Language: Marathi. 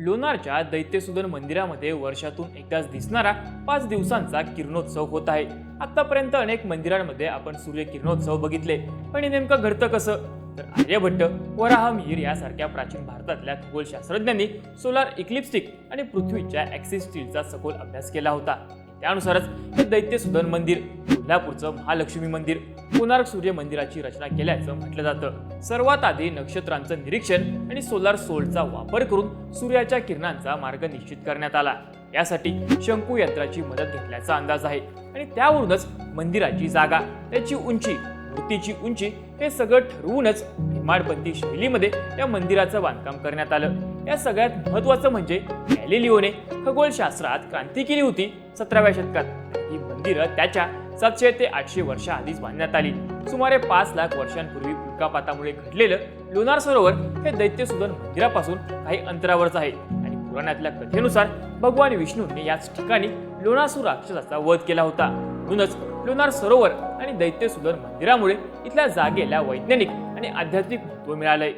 लोणारच्या दैत्यसुदन मंदिरामध्ये वर्षातून एकदाच दिसणारा पाच दिवसांचा किरणोत्सव होत आहे. आतापर्यंत अनेक मंदिरांमध्ये आपण सूर्य किरणोत्सव बघितले. पण हे नेमकं घडतं कसं? तर आर्यभट्ट वराहमिहीर यासारख्या प्राचीन भारतातल्या खगोलशास्त्रज्ञांनी सोलार इक्लिप्स्टिक आणि पृथ्वीच्या ॲक्सिस स्टीलचा सखोल अभ्यास केला होता. त्यानुसारच हे दैत्यसुदन मंदिर कोल्हापूरचं महालक्ष्मी मंदिर. कोणार्क सूर्य मंदिराची रचना केल्याचं म्हटलं जातं. सर्वात आधी नक्षत्रांचं निरीक्षण आणि सोलार सोलचा वापर करून सूर्याच्या किरणांचा मार्ग निश्चित करण्यात आला. यासाठी शंकू यंत्राची मदत घेतल्याचा अंदाज आहे. आणि त्यावरूनच मंदिराची जागा त्याची उंची मूर्तीची उंची हे सगळं ठरवूनच निर्माणबंदी शैलीमध्ये या मंदिराचं बांधकाम करण्यात आलं. या सगळ्यात महत्त्वाचं म्हणजे गॅलिलिओने खगोलशास्त्रात क्रांती केली होती सतराव्या शतकात. ही मंदिरं त्याच्या सातशे ते आठशे वर्ष आधीच बांधण्यात आली. सुमारे पाच लाख वर्षांपूर्वी उल्कापातामुळे घडलेलं लोणार सरोवर हे दैत्यसुदन मंदिरापासून काही अंतरावरच आहे. आणि पुराणातल्या कथेनुसार भगवान विष्णूंनी याच ठिकाणी लोणासूर राक्षसाचा वध केला होता. म्हणूनच लोणार सरोवर आणि दैत्यसुदन मंदिरामुळे इथल्या जागेला वैज्ञानिक आणि आध्यात्मिक महत्त्व मिळालंय.